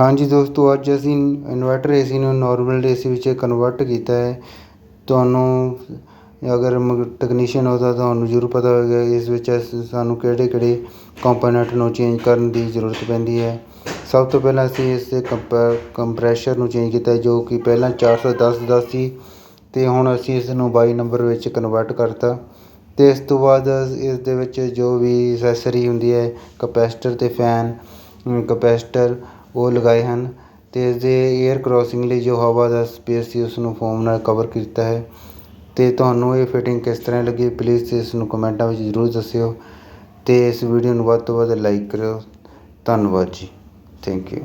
ਹਾਂਜੀ ਦੋਸਤੋ, ਅੱਜ ਅਸੀਂ ਇਨਵਰਟਰ ਏਸੀ ਨੂੰ ਨਾਰਮਲ ਏਸੀ ਵਿੱਚ ਕਨਵਰਟ ਕੀਤਾ ਹੈ। ਤੁਹਾਨੂੰ ਅਗਰ ਮ ਟੈਕਨੀਸ਼ੀਅਨ ਹੋ ਤਾਂ ਤੁਹਾਨੂੰ ਜ਼ਰੂਰ ਪਤਾ ਹੋਵੇਗਾ ਇਸ ਵਿੱਚ ਅਸ- ਸਾਨੂੰ ਕਿਹੜੇ ਕਿਹੜੇ ਕੰਪੋਨੈਂਟ ਨੂੰ ਚੇਂਜ ਕਰਨ ਦੀ ਜ਼ਰੂਰਤ ਪੈਂਦੀ ਹੈ। ਸਭ ਤੋਂ ਪਹਿਲਾਂ ਅਸੀਂ ਇਸ ਦੇ ਕੰਪੈ ਕੰਪਰੈਸ਼ਰ ਨੂੰ ਚੇਂਜ ਕੀਤਾ ਜੋ ਕਿ ਪਹਿਲਾਂ 410 ਦਾ ਸੀ ਅਤੇ ਹੁਣ ਅਸੀਂ ਇਸ ਨੂੰ ਬਾਈ ਨੰਬਰ ਵਿੱਚ ਕਨਵਰਟ ਕਰਤਾ। ਅਤੇ ਇਸ ਤੋਂ ਬਾਅਦ ਇਸ ਦੇ ਵਿੱਚ ਜੋ ਵੀ ਅਸੈਸਰੀ ਹੁੰਦੀ ਹੈ ਕਪੈਸਟਰ ਅਤੇ ਫੈਨ ਕਪੈਸਟਰ ਉਹ ਲਗਾਏ ਹਨ ਅਤੇ ਇਸਦੇ ਏਅਰ ਕਰੋਸਿੰਗ ਲਈ ਜੋ ਹਵਾ ਦਾ ਸਪੇਸ ਸੀ ਉਸ ਨੂੰ ਫੋਮ ਨਾਲ ਕਵਰ ਕੀਤਾ ਹੈ। ਅਤੇ ਤੁਹਾਨੂੰ ਇਹ ਫਿਟਿੰਗ ਕਿਸ ਤਰ੍ਹਾਂ ਲੱਗੀ ਪਲੀਜ਼ ਇਸ ਨੂੰ ਕਮੈਂਟਾਂ ਵਿੱਚ ਜ਼ਰੂਰ ਦੱਸਿਓ। ਅਤੇ ਇਸ ਵੀਡੀਓ ਨੂੰ ਵੱਧ ਤੋਂ ਵੱਧ ਲਾਈਕ ਕਰਿਓ। ਧੰਨਵਾਦ ਜੀ। Thank you